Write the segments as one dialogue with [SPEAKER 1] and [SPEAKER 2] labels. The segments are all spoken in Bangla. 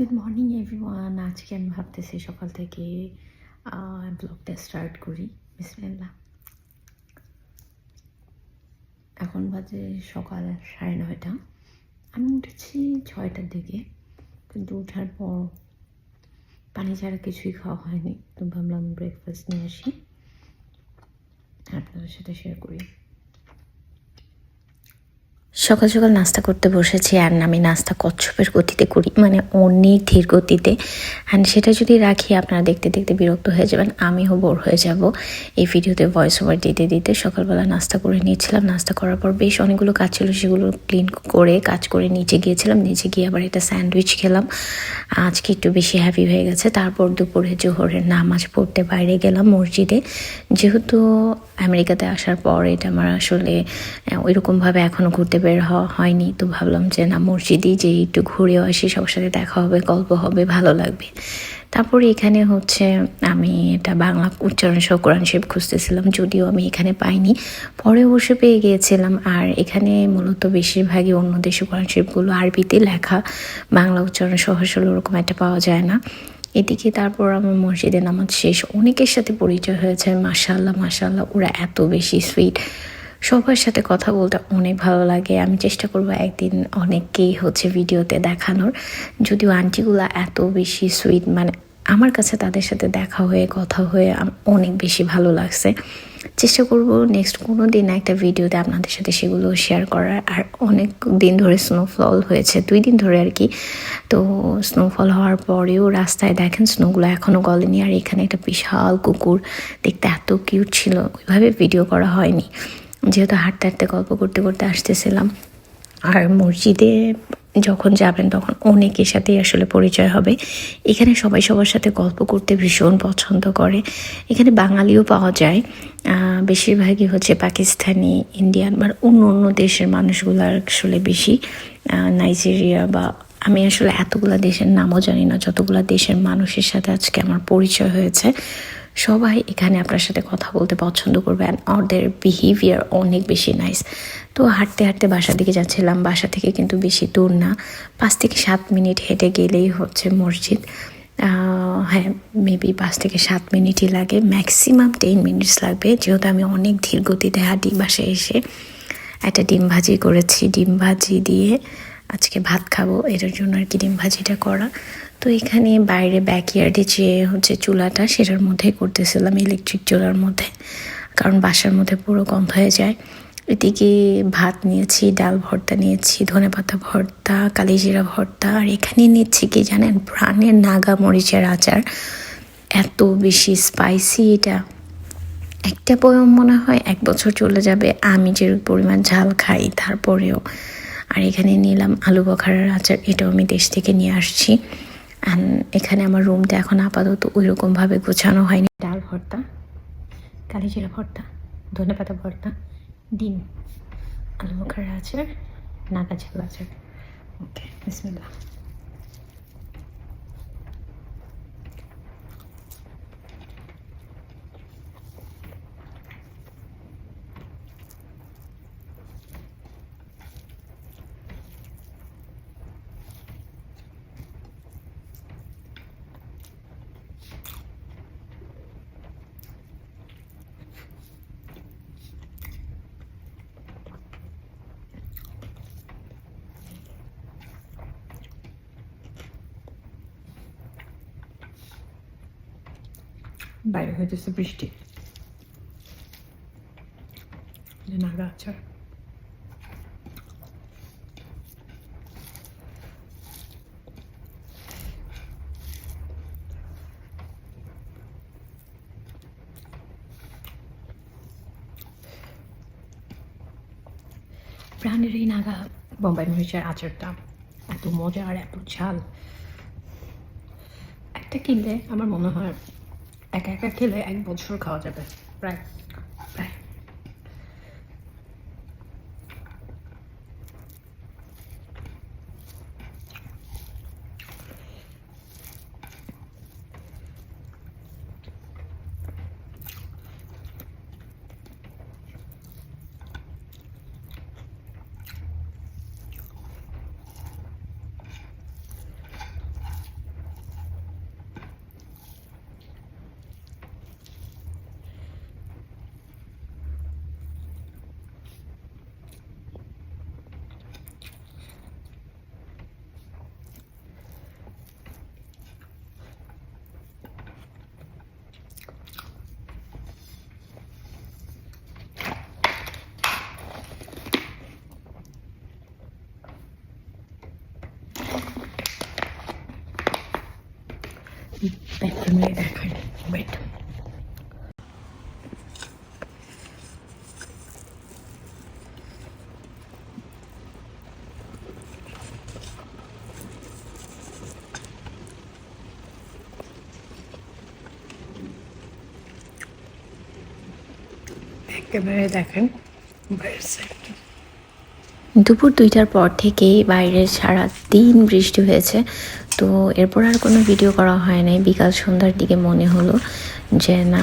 [SPEAKER 1] গুড মর্নিং এভরিওয়ান আজকে আমি ভাবতেছি সকাল থেকে ব্লগটা স্টার্ট করি। বিসমিল্লা এখন বাজে সকাল সাড়ে নয়টা। আমি উঠেছি ছয়টার দিকে, কিন্তু ওঠার পর পানি ছাড়া কিছুই খাওয়া হয়নি। তো ভাবলাম ব্রেকফাস্ট নিয়ে আসি। আপনাদের সাথে শেয়ার করি। সকাল সকাল নাস্তা করতে বসেছি আর আমি নাস্তা কচ্ছপের গতিতে করি মানে অনেক ধীর গতিতে। অ্যান্ড সেটা যদি রাখি, আপনারা দেখতে দেখতে বিরক্ত হয়ে যাবেন, আমিও বোর হয়ে যাব। এই ভিডিওতে ভয়েস ওভার দিতে দিতে সকালবেলা নাস্তা করে নিয়েছিলাম। নাস্তা করার পর বেশ অনেকগুলো কাজ ছিল, সেগুলো ক্লিন করে, কাজ করে নিচে গিয়েছিলাম, নিচে গিয়ে আবার একটা স্যান্ডউইচ খেলাম। আজকে একটু বেশি হ্যাপি হয়ে গেছে, তারপর দুপুরে জোহরের নামাজ পড়তে বাইরে গেলাম মসজিদে। যেহেতু আমেরিকাতে আসার পর এটা আমার আসলে ওইরকমভাবে এখনও ঘুরতে বের হওয়া হয়নি। তো ভাবলাম যে, না, মসজিদেই যে একটু ঘুরেও আসি, সবার সাথে দেখা হবে, গল্প হবে, ভালো লাগবে। তারপরে এখানে হচ্ছে আমি এটা বাংলা উচ্চারণ সহ কোরআন শিব খুঁজতেছিলাম, যদিও আমি এখানে পাইনি। পরে অবশ্য পেয়ে গিয়েছিলাম। আর এখানে মূলত বেশিরভাগই অন্য দেশে কোরআন শিবগুলো আরবিতে লেখা, বাংলা উচ্চারণ সহ আসলে ওরকম একটা পাওয়া যায় না। এদিকে তারপর আমার মসজিদে নামাজ শেষ। অনেকের সাথে পরিচয় হয়েছে মাসাল্লাহ মাসাল্লাহ ওরা এত বেশি সুইট সবার সাথে কথা বলতে অনেক ভালো লাগে। আমি চেষ্টা করব একদিন অনেককেই হচ্ছে ভিডিওতে দেখানোর। যদিও আন্টিগুলো এত বেশি সুইট মানে আমার কাছে তাদের সাথে দেখা হয়ে, কথা হয়ে অনেক বেশি ভালো লাগছে। চেষ্টা করব নেক্সট কোনো দিন একটা ভিডিওতে আপনাদের সাথে সেগুলো শেয়ার করার। আর অনেক দিন ধরে স্নোফল হয়েছে, দুই দিন ধরে আর কি। তো স্নোফল হওয়ার পরেও রাস্তায় দেখেন স্নোগুলো এখনও গলেনি। আর এখানে একটা বিশাল কুকুর, দেখতে এত কিউট ছিল। ওইভাবে ভিডিও করা হয়নি। যেহেতু হাঁটতে হাঁটতে গল্প করতে করতে আসতেছিলাম। আর মসজিদে যখন যাবেন তখন অনেকের সাথেই আসলে পরিচয় হবে। এখানে সবাই সবার সাথে গল্প করতে ভীষণ পছন্দ করে। এখানে বাঙালিও পাওয়া যায়। বেশিরভাগই হচ্ছে পাকিস্তানি, ইন্ডিয়ান বা অন্য অন্য দেশের মানুষগুলো আসলে বেশি। নাইজেরিয়া বা আমি আসলে এতগুলো দেশের নামও জানি না, যতগুলো দেশের মানুষের সাথে আজকে আমার পরিচয় হয়েছে। সবাই এখানে আপনার সাথে কথা বলতে পছন্দ করবে অ্যান্ড ওদের বিহেভিয়ার অনেক বেশি নাইস তো হাঁটতে হাঁটতে বাসার দিকে যাচ্ছিলাম, বাসা থেকে কিন্তু বেশি দূর না। পাঁচ থেকে সাত মিনিট হেঁটে গেলেই হচ্ছে মসজিদ। হ্যাঁ মেবি পাঁচ থেকে সাত মিনিটই লাগে ম্যাক্সিমাম টেন মিনিটস লাগবে। যেহেতু আমি অনেক ধীর গতিতে হাঁটি বাসায় এসে। একটা ডিম ভাজি করেছি, ডিম ভাজি দিয়ে আজকে ভাত খাব, এটার জন্য আর কি ডিম ভাজিটা করা। তো এখানে বাইরে ব্যাকইয়ার্ডে যে হচ্ছে চুলাটা, সেটার মধ্যেই করতেছিলাম ইলেকট্রিক চুলার মধ্যে। কারণ বাসার মধ্যে পুরো গন্ধ হয়ে যায়। এদিকে ভাত নিয়েছি, ডাল ভর্তা নিয়েছি ধনে পাতা ভর্তা, কালিজিরা ভর্তা, আর এখানে নিচ্ছি কি জানেন, প্রাণের নাগা মরিচের আচার। এত বেশি স্পাইসি এটা। একটা বয়ম মনে হয় এক বছর চলে যাবে, আমি যে পরিমাণ ঝাল খাই তারপরেও। আর এখানে নিলাম আলু বখারার আচার, এটাও আমি দেশ থেকে নিয়ে আসছি। এখানে আমার রুমটা এখন আপাতত ওই রকমভাবে গোছানো হয়নি। ডাল ভর্তা, কালিজিরা ভর্তা ধনে পাতা ভর্তা, ডিম আলু মুখার আচার নাগা ঝাল আচার ওকে বিসমিল্লাহ। বাইরে হইতেছে বৃষ্টি। নাগা আচার প্রাণের এই নাগা বোম্বাই মরিচের আচারটা, এত মজা আর এত ঝাল। একটা কিনলে আমার মনে হয় একা একা খেলে এক বছর খাওয়া যাবে। প্রায়। ব্যাক ক্যামেরায় দেখাই ওয়েট একেবারে দেখেন দুপুর দুইটার পর থেকেই বাইরে সারা দিন বৃষ্টি হয়েছে। তো এরপর আর কোনো ভিডিও করা হয় নাই। বিকাল সন্ধ্যার দিকে মনে হলো যে, না,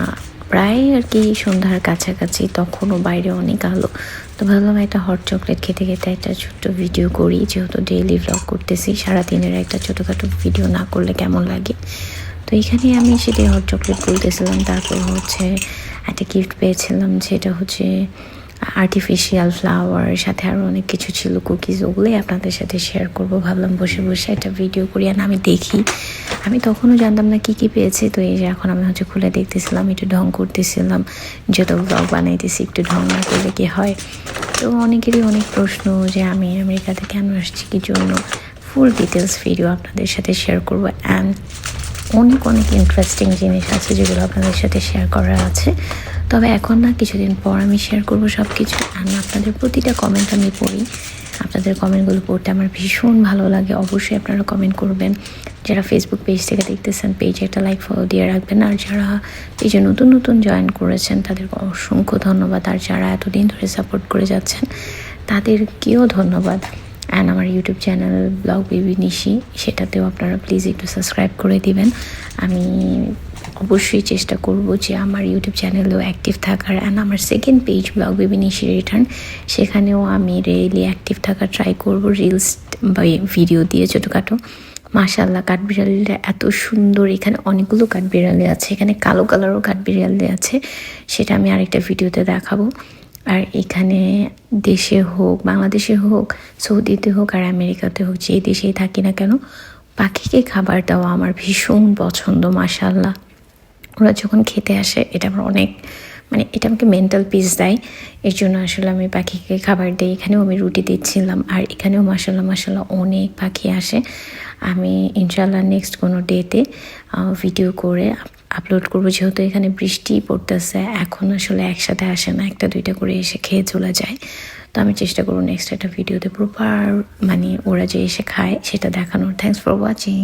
[SPEAKER 1] প্রায় আর কি সন্ধ্যার কাছাকাছি, তখনও বাইরে অনেক আলো। তো ভাবলাম একটা হট চকলেট খেতে খেতে একটা ছোট্ট ভিডিও করি, যেহেতু ডেইলি ভ্লগ করতেছি, সারাদিনের একটা ছোটোখাটো ভিডিও না করলে কেমন লাগে? তো এখানে আমি সেটাই হট চকলেট বলতেছিলাম। তারপর হচ্ছে একটা গিফট পেয়েছিলাম, যেটা হচ্ছে আর্টিফিশিয়াল ফ্লাওয়ার সাথে আরও অনেক কিছু ছিল কুকিজ ওগুলোই আপনাদের সাথে শেয়ার করব। ভাবলাম বসে বসে একটা ভিডিও করি আর আমি দেখি। আমি তখনও জানতাম না কি কি পেয়েছি, তো এই যে এখন আমি হচ্ছে খুলে দেখতেছিলাম, একটু ঢং করতেছিলাম, যত ব্লগ বানাইতেছি একটু ঢং না করলে কি হয়? তো অনেকেরই অনেক প্রশ্ন যে আমি আমেরিকাতে কেন আসছি, কি জন্য? ফুল ডিটেলস ভিডিও আপনাদের সাথে শেয়ার করব। অ্যান্ড অনেক অনেক ইন্টারেস্টিং জিনিস আছে যেগুলো আপনাদের সাথে শেয়ার করা আছে। তবে এখন না কিছুদিন পর আমি শেয়ার করব সব কিছু আর আপনাদের প্রতিটা কমেন্ট আমি পড়ি। আপনাদের কমেন্টগুলো পড়তে আমার ভীষণ ভালো লাগে। অবশ্যই আপনারা কমেন্ট করবেন। যারা ফেসবুক পেজ থেকে দেখতেছেন পেজে একটা লাইক ফলো দিয়ে রাখবেন। আর যারা পেজে নতুন নতুন জয়েন করেছেন, তাদেরকে অসংখ্য ধন্যবাদ। আর যারা এতদিন ধরে সাপোর্ট করে যাচ্ছেন, তাদেরকেও ধন্যবাদ। অ্যান্ড আমার YouTube channel blog baby Nishi সেটাতেও আপনারা প্লিজ একটু সাবস্ক্রাইব করে দিবেন। আমি অবশ্যই চেষ্টা করব যে আমার ইউটিউব চ্যানেলেও অ্যাক্টিভ থাকার অ্যান্ড আমার second page blog baby Nishi return সেখানেও আমি রেলি অ্যাক্টিভ থাকার ট্রাই করব রিলস বা ভিডিও দিয়ে ছোটোখাটো। মাশাল্লাহ কাঠবিড়ালিটা এত সুন্দর, এখানে অনেকগুলো কাঠবিড়ালি আছে, এখানে কালো কালারও কাঠবিড়ালি আছে, সেটা আমি আরেকটা ভিডিওতে দেখাবো। আর এখানে দেশে হোক, বাংলাদেশে হোক, সৌদিতে হোক আর আমেরিকাতে হোক, যে দেশেই থাকি না কেন, পাখিকে খাবার দেওয়া আমার ভীষণ পছন্দ মাসাল্লাহ ওরা যখন খেতে আসে, এটা আমার অনেক মানে এটা আমাকে মেন্টাল পিস দেয়। এর জন্য আসলে আমি পাখিকে খাবার দিই। এখানেও আমি রুটি দিচ্ছিলাম আর এখানেও মাসাল্লাহ মাসাল্লাহ অনেক পাখি আসে। আমি ইনশাল্লাহ নেক্সট কোনো ডেতে ভিডিও করে আপলোড করব, যেহেতু এখানে বৃষ্টি পড়তেছে, এখন আসলে একসাথে আসে না, একটা দুইটা করে এসে খেয়ে চলে যায়। তো আমি চেষ্টা করব নেক্সট একটা ভিডিওতে প্রপার মানে ওরা যে এসে খায়, সেটা দেখানোর। Thanks for watching